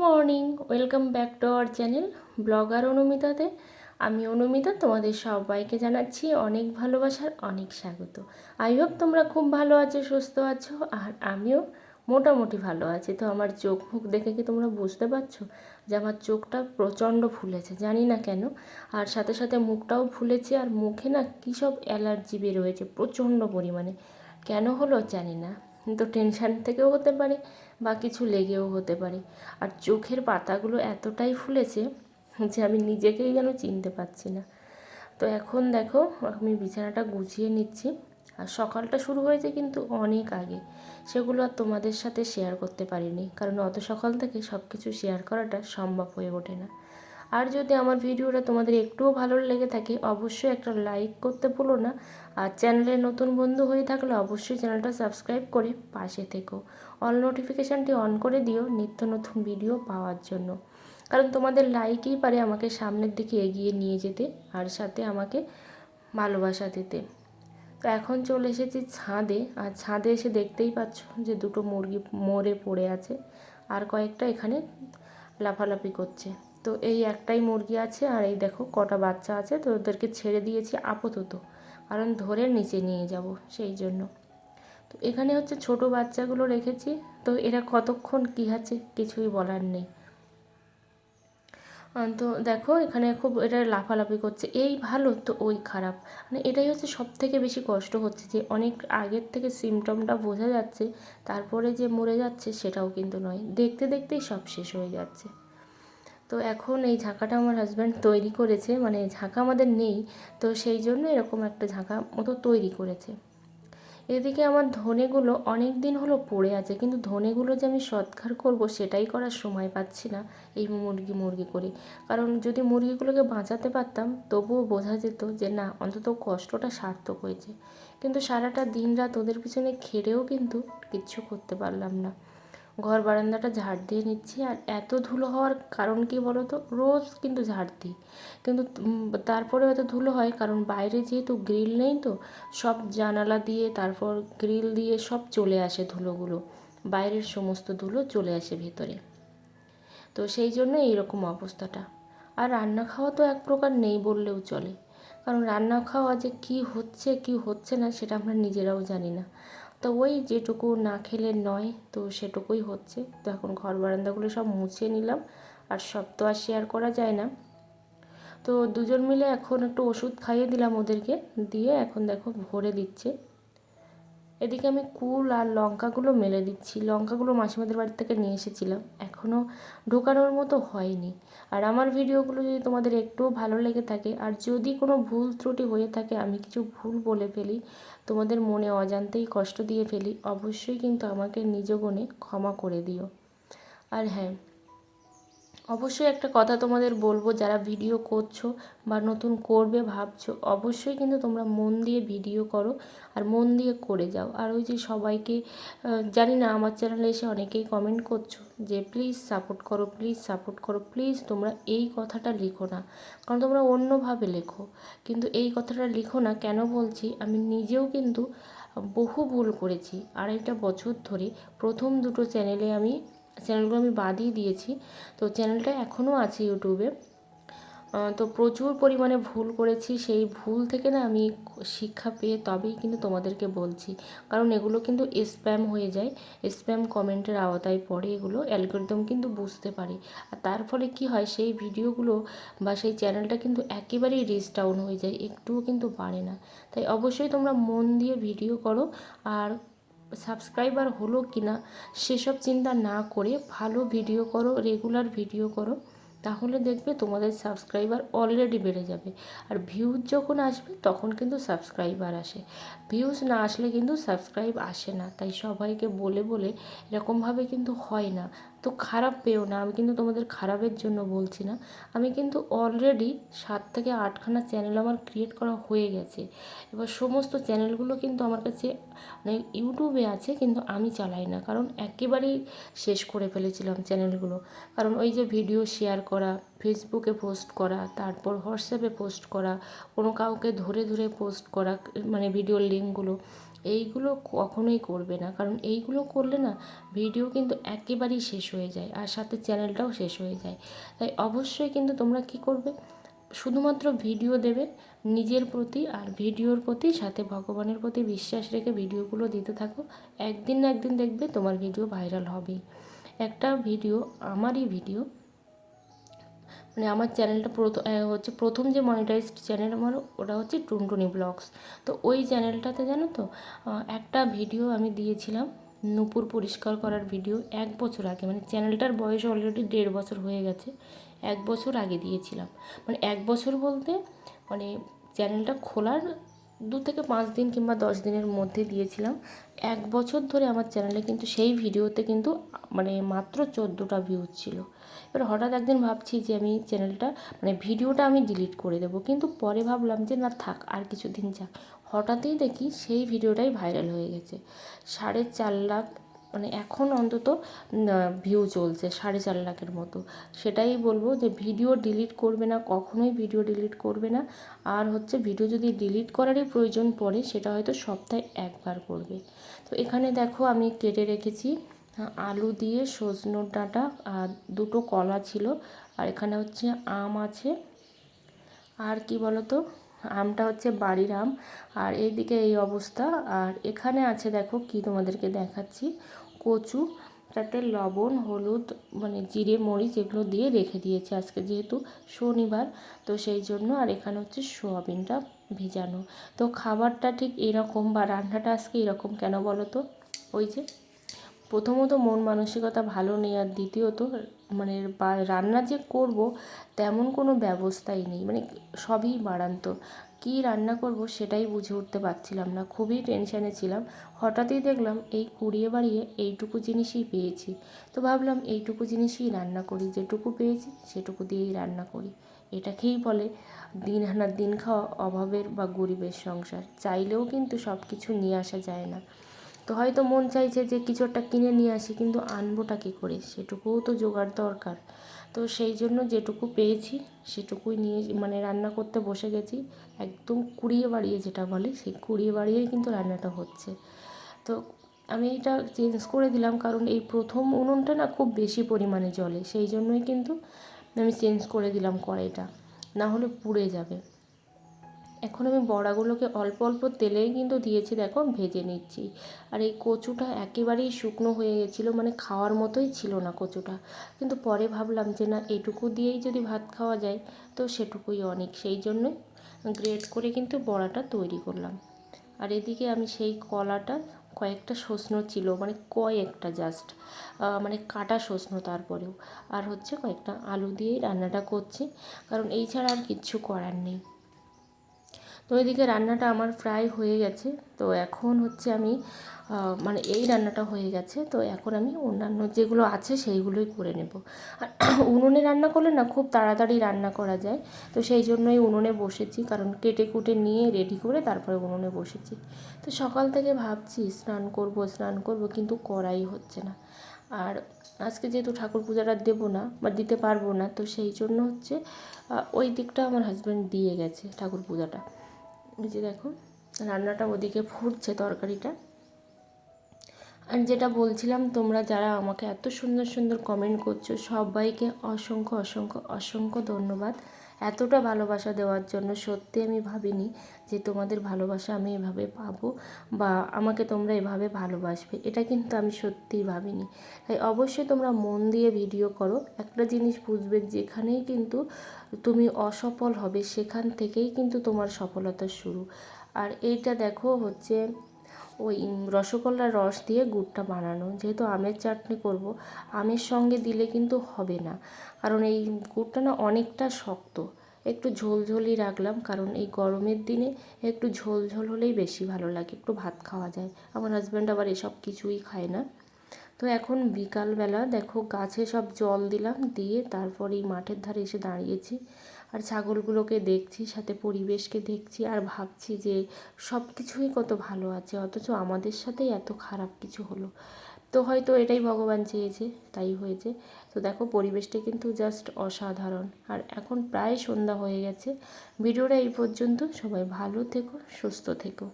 Morning, welcome back to our channel blogger অনুমিতাতে। আমি অনুমিতা, তোমাদের সবাইকে জানাচ্ছি অনেক ভালোবাসার অনেক স্বাগত। আই হোপ তোমরা খুব ভালো আছো, সুস্থ আছো, আর আমিও মোটামুটি ভালো আছি। তো আমার চোখ মুখ দেখে কি তোমরা বুঝতে পারছ যে আমার চোখটা প্রচণ্ড ফুলেছে? জানি না কেন। আর সাথে সাথে মুখটাও ফুলেছে, আর মুখে না কী সব অ্যালার্জি বেরোয়েছে প্রচণ্ড পরিমাণে। কেন হলো জানি না। তো টেনশান থেকেও হতে পারে বা কিছু লেগেও হতে পারে। আর চোখের পাতাগুলো এতটাই ফুলেছে যে আমি নিজেকেই যেন চিনতে পারছি না। তো এখন দেখো, আমি বিছানাটা গুছিয়ে নিচ্ছি। আর সকালটা শুরু হয়েছে কিন্তু অনেক আগে। সেগুলো আর তোমাদের সাথে শেয়ার করতে পারিনি। কারণ অত সকাল থেকে সব কিছু শেয়ার করাটা সম্ভব হয়ে ওঠে না। আর যদি আমার ভিডিওটা তোমাদের একটুও ভালো লেগে থাকে, অবশ্যই একটা লাইক করতে ভুলো না। আর চ্যানেলে নতুন বন্ধু হয়ে থাকলে অবশ্যই চ্যানেলটা সাবস্ক্রাইব করে পাশে থেকো। অল নোটিফিকেশানটি অন করে দিও নিত্য নতুন ভিডিও পাওয়ার জন্য। কারণ তোমাদের লাইকই পারে আমাকে সামনের দিকে এগিয়ে নিয়ে যেতে আর সাথে আমাকে ভালোবাসা দিতে। তো এখন চলে এসেছি ছাদে। আর ছাদে এসে দেখতেই পাচ্ছ যে দুটো মুরগি মরে পড়ে আছে। আর কয়েকটা এখানে লাফালাফি করছে। তো এই একটাই মুরগি আছে আর এই দেখো কটা বাচ্চা আছে, তো ওদেরকে ছেড়ে দিয়েছি আপাতত। কারণ ধরে নিচে নিয়ে যাব সেই জন্য। তো এখানে হচ্ছে ছোট বাচ্চাগুলো রেখেছি, তো এরা কতক্ষণ কী আছে কিছুই বলার নেই। তো দেখো এখানে খুব এটা লাফালাফি করছে, এই ভালো তো ওই খারাপ। মানে এটাই হচ্ছে সব থেকে বেশি কষ্ট হচ্ছে যে অনেক আগের থেকে সিমটমটা বোঝা যাচ্ছে, তারপরে যে মরে যাচ্ছে সেটাও কিন্তু নয়। দেখতে দেখতেই সব শেষ হয়ে যাচ্ছে। তো এখন এই ঝাঁকাটা আমার হাজব্যান্ড তৈরি করেছে মানে ঝাঁকা আমাদের নেই, তো সেই জন্য এরকম একটা ঝাঁকা মতো তৈরি করেছে। এদিকে আমার ধনেগুলো অনেক দিন হলো পড়ে আছে, কিন্তু ধনেগুলো যে আমি সৎকার করব সেটাই করার সময় পাচ্ছি না এই মুরগি মুরগি করে। কারণ যদি মুরগিগুলোকে বাঁচাতে পারতাম, তবুও বোঝা যেত যে না, অন্তত কষ্টটা সার্থক হয়েছে। কিন্তু সারাটা দিন রাত ওদের পিছনে খেড়েও কিন্তু কিচ্ছু করতে পারলাম না। ঘর বারান্দাটা ঝাড় দিয়ে নিচ্ছি। আর এত ধুলো হওয়ার কারণ কি বলো তো রোজ কিন্তু ঝাড় দিই। কিন্তু তারপরে এত ধুলো হয়, কারণ বাইরে যেহেতু গ্রিল নেই তো, সব জানালা দিয়ে, তারপর গ্রিল দিয়ে সব চলে আসে ধুলোগুলো। বাইরের সমস্ত ধুলো চলে আসে ভেতরে। তো সেই জন্য এইরকম অবস্থাটা। আর রান্না খাওয়া তো এক প্রকার নেই বললেও চলে। কারণ রান্না খাওয়া যে কী হচ্ছে, কি হচ্ছে না, সেটা আমরা নিজেরাও জানি না। তো ওই যেটুকু না খেলে নয়, তো সেটুকুই হচ্ছে। তো এখন ঘর বারান্দাগুলো সব মুছে নিলাম আর সব তো আর শেয়ার করা যায় না। তো দুজন মিলে এখন একটু ওষুধ খাইয়ে দিলাম ওদেরকে, দিয়ে এখন দেখো ভরে দিচ্ছে। এদিকে আমি কুল আর লঙ্কাগুলো মেলে দিচ্ছি। লঙ্কাগুলো মাসিমাদের বাড়ি থেকে নিয়ে এসেছিলাম। এখনও ঢোকানোর মতো হয়নি। আর আমার ভিডিওগুলো যদি তোমাদের একটুও ভালো লেগে থাকে, আর যদি কোনো ভুল ত্রুটি হয়ে থাকে, আমি কিছু ভুল বলে ফেলি, তোমাদের মনে অজান্তেই কষ্ট দিয়ে ফেলি, অবশ্যই কিন্তু আমাকে নিজ গুণে ক্ষমা করে দিও। আর হ্যাঁ অবশ্যই একটা কথা তোমাদের বলব, যারা ভিডিও করছ বা নতুন করবে ভাবছ, অবশ্যই কিন্তু তোমরা মন দিয়ে ভিডিও করো আর মন দিয়ে করে যাও। আর ওই যে সবাইকে জানি না আমার চ্যানেলে এসে অনেকেই কমেন্ট করছ যে প্লিজ সাপোর্ট করো প্লিজ সাপোর্ট করো প্লিজ তোমরা এই কথাটা লিখো না। কারণ তোমরা অন্যভাবে লেখো। কিন্তু এই কথাটা লিখো না কেন বলছি, আমি নিজেও কিন্তু বহু ভুল করেছি। আড়াইটা বছর ধরে প্রথম দুটো চ্যানেলে আমি চ্যানেলগুলো আমি বাদই দিয়েছি। তো চ্যানেলটা এখনও আছে ইউটিউবে। তো প্রচুর পরিমাণে ভুল করেছি। সেই ভুল থেকে না আমি শিক্ষা পেয়ে তবেই কিন্তু তোমাদেরকে বলছি। কারণ এগুলো কিন্তু স্প্যাম হয়ে যায়। স্প্যাম কমেন্টের আওতায় পড়ে এগুলো। অ্যালগোরিদম কিন্তু বুঝতে পারে। আর তার ফলে কি হয়, সেই ভিডিওগুলো বা সেই চ্যানেলটা কিন্তু একেবারেই রিচ ডাউন হয়ে যায়। একটুও কিন্তু বাড়ে না। তাই অবশ্যই তোমরা মন দিয়ে ভিডিও করো। আর সাবস্ক্রাইবার হলো কি না সেসব চিন্তা না করে ভালো ভিডিও করো রেগুলার ভিডিও করো, তাহলে দেখবে তোমাদের সাবস্ক্রাইবার অলরেডি বেড়ে যাবে। আর ভিউজ যখন আসবে, তখন কিন্তু সাবস্ক্রাইবার আসে। ভিউজ না আসলে কিন্তু সাবস্ক্রাইব আসে না, তাই সবাইকে বলে বলে এরকমভাবে কিন্তু হয় না। তো খারাপ পেও না, আমি কিন্তু তোমাদের খারাপের জন্য বলছি না। আমি কিন্তু অলরেডি সাত থেকে আটখানা চ্যানেল আমার ক্রিয়েট করা হয়ে গেছে। এবার সমস্ত চ্যানেলগুলো কিন্তু আমার কাছে মানে ইউটিউবে আছে, কিন্তু আমি চালাই না। কারণ একেবারেই শেষ করে ফেলেছিলাম চ্যানেলগুলো কারণ ওই যে ভিডিও শেয়ার করা ফেসবুকে পোস্ট করা, তারপর হোয়াটসঅ্যাপে পোস্ট করা, কোনো কাউকে ধরে ধরে পোস্ট করা মানে ভিডিওর লিঙ্কগুলো এইগুলো কখনোই করবে না। কারণ এইগুলো করলে না ভিডিও কিন্তু একেবারেই শেষ হয়ে যায় আর সাথে চ্যানেলটাও শেষ হয়ে যায়। তাই অবশ্যই কিন্তু তোমরা কি করবে? শুধুমাত্র ভিডিও দেবে নিজের প্রতি আর ভিডিওর প্রতি, সাথে ভগবানের প্রতি বিশ্বাস রেখে ভিডিওগুলো দিতে থাকো। একদিন না একদিন দেখবে তোমার ভিডিও ভাইরাল হবেই। একটা ভিডিও আমারই ভিডিও মানে আমার চ্যানেলটা প্রথম হচ্ছে প্রথম যে মনিটাইজড চ্যানেল আমার, ওটা হচ্ছে টুনটুনি ব্লগস তো ওই চ্যানেলটাতে জানো তো একটা ভিডিও আমি দিয়েছিলাম, নূপুর পরিষ্কার করার ভিডিও এক বছর আগে। মানে চ্যানেলটার বয়স অলরেডি দেড় বছর হয়ে গেছে, এক বছর আগে দিয়েছিলাম। মানে এক বছর বলতে মানে চ্যানেলটা খোলার দু থেকে পাঁচ দিন কিংবা দশ দিনের মধ্যে দিয়েছিলাম। এক বছর ধরে আমার চ্যানেলে কিন্তু সেই ভিডিওতে কিন্তু মানে মাত্র চোদ্দোটা ভিউ ছিল। এবার হঠাৎ একদিন ভাবছি যে আমি চ্যানেলটা মানে ভিডিওটা আমি ডিলিট করে দেবো। কিন্তু পরে ভাবলাম যে না থাক, আর কিছু দিন যাক। হঠাৎই দেখি সেই ভিডিওটাই ভাইরাল হয়ে গেছে। সাড়ে চার লাখ মানে এখন অন্তত ভিউ চলছে সাড়ে চার লাখের মতো। সেটাই বলব যে ভিডিও ডিলিট করবে না, কখনোই ভিডিও ডিলিট করবে না। আর হচ্ছে ভিডিও যদি ডিলিট করারই প্রয়োজন পড়ে, সেটা হয়তো সপ্তাহে একবার করবে। তো এখানে দেখো আমি কেটে রেখেছি, আলু দিয়ে সজনোর ডাঁটা, আর দুটো কলা ছিল। আর এখানে হচ্ছে আম আছে। আর কি বলো তো আমটা হচ্ছে বাড়ির আম। আর এইদিকে এই অবস্থা। আর এখানে আছে দেখো কি তোমাদেরকে দেখাচ্ছি। কচু, তাতে লবণ, হলুদ মানে জিরে, মরিচ এগুলো দিয়ে রেখে দিয়েছে। আজকে যেহেতু শনিবার, তো সেই জন্য আর এখানে হচ্ছে সোয়াবিনটা ভেজানো। তো খাবারটা ঠিক এরকম বা রান্নাটা আজকে এরকম কেন বলো তো? ওই যে প্রথমত মন মানসিকতা ভালো নেই আর দ্বিতীয়ত মানে রান্না যে করব, তেমন কোনো ব্যবস্থাই নেই। মানে সবই বাড়ান্ত। কী রান্না করব সেটাই বুঝে উঠতে পারছিলাম না। খুবই টেনশানে ছিলাম। হঠাৎই দেখলাম এই কুড়িয়ে বাড়িয়ে এইটুকু জিনিসই পেয়েছি। তো ভাবলাম এইটুকু জিনিসই রান্না করি। যেটুকু পেয়েছি সেটুকু দিয়েই রান্না করি। এটাকেই বলে দিন আনার দিন খাওয়া অভাবের বা গরিবের সংসার। চাইলেও কিন্তু সব কিছু নিয়ে আসা যায় না। তো হয়তো মন চাইছে যে কিছু একটা কিনে নিয়ে আসি, কিন্তু আনবোটা কী করে? সেটুকুও তো জোগাড় দরকার। তো সেই জন্য যেটুকু পেয়েছি, সেটুকুই নিয়ে মানে রান্না করতে বসে গেছি। একদম কুড়িয়ে বাড়িয়ে যেটা বলে, সেই কুড়িয়ে বাড়িয়েই কিন্তু রান্নাটা হচ্ছে। তো আমি এটা চেঞ্জ করে দিলাম, কারণ এই প্রথম উনুনটা না খুব বেশি পরিমাণে জলে সেই জন্যই কিন্তু আমি চেঞ্জ করে দিলাম কড়াইটা। না হলে পুড়ে যাবে। এখন আমি বড়াগুলোকে অল্প অল্প তেলেই কিন্তু দিয়েছি, দেখো, ভেজে নিচ্ছি। আর এই কচুটা একেবারেই শুকনো হয়ে গেছিল মানে খাওয়ার মতোই ছিল না কচুটা। কিন্তু পরে ভাবলাম যে না, এটুকু দিয়েই যদি ভাত খাওয়া যায়, তো সেটুকুই অনেক। সেই জন্যই গ্রেট করে কিন্তু বড়াটা তৈরি করলাম। আর এদিকে আমি সেই কলাটা কয়েকটা শস্ন ছিল মানে কয়েকটা জাস্ট মানে কাটা শস্ন তারপরেও। আর হচ্ছে কয়েকটা আলু দিয়েই রান্নাটা করছি, কারণ এই ছাড়া আর কিচ্ছু করার নেই। তো এদিকে রান্নাটা আমার প্রায় হয়ে গেছে। তো এখন হচ্ছে আমি মানে এই রান্নাটা হয়ে গেছে। তো এখন আমি অন্যান্য যেগুলো আছে সেইগুলোই করে নেব। আর উনুনে রান্না করলে না খুব তাড়াতাড়ি রান্না করা যায়। তো সেই জন্যই উনুনে বসেছি। কারণ কেটে কুটে নিয়ে রেডি করে তারপরে উনুনে বসেছি। তো সকাল থেকে ভাবছি স্নান করব স্নান করব কিন্তু করাই হচ্ছে না। আর আজকে যেহেতু ঠাকুর পূজাটা দেবো না বা দিতে পারব না, তো সেই জন্য হচ্ছে ওই দিকটা আমার হাজব্যান্ড দিয়ে গেছে ঠাকুর পূজাটা। যে দেখো, রান্নাটা ওদিকে ফুটছে তরকারিটা। আর যেটা বলছিলাম, তোমরা যারা আমাকে এত সুন্দর সুন্দর কমেন্ট করছ, সবাইকে অসংখ্য অসংখ্য অসংখ্য ধন্যবাদ। এতটা ভালোবাসা দেওয়ার জন্য সত্যি আমি ভাবিনি যে তোমাদের ভালোবাসা আমি এভাবে পাবো বা আমাকে তোমরা এভাবে ভালোবাসবে। এটা কিন্তু আমি সত্যিই ভাবিনি। তাই অবশ্যই তোমরা মন দিয়ে ভিডিও করো। একটা জিনিস বুঝবে যেখানেই কিন্তু তুমি অসফল হবে সেখান থেকেই কিন্তু তোমার সফলতা শুরু। আর এইটা দেখো হচ্ছে ওই রসগোল্লার রস দিয়ে গুড়টা বানানো। যেহেতু আমের চাটনি করব, আমের সঙ্গে দিলে কিন্তু হবে না। কারণ এই গুড়টা না অনেকটা শক্ত। একটু ঝোলঝোলই রাখলাম, কারণ এই গরমের দিনে একটু ঝোল ঝোল হলেই বেশি ভালো লাগে, একটু ভাত খাওয়া যায়। আমার হাজব্যান্ড আবার এসব কিছুই খায় না। তো এখন বিকালবেলা দেখো গাছে সব জল দিলাম, দিয়ে তারপর এই মাঠের ধারে এসে দাঁড়িয়েছি। আর ছাগলগুলোকে দেখছি, সাথে পরিবেশকে দেখছি আর ভাবছি যে সব কিছুই কত ভালো আছে, অথচ আমাদের সাথেই এত খারাপ কিছু হলো। তো হয়তো এটাই ভগবান চেয়েছে, তাই হয়েছে। তো দেখো, পরিবেশটা কিন্তু জাস্ট অসাধারণ। আর এখন প্রায় সন্ধ্যা হয়ে গেছে। ভিডিওটা এই পর্যন্ত। সবাই ভালো থেকো, সুস্থ থেকো।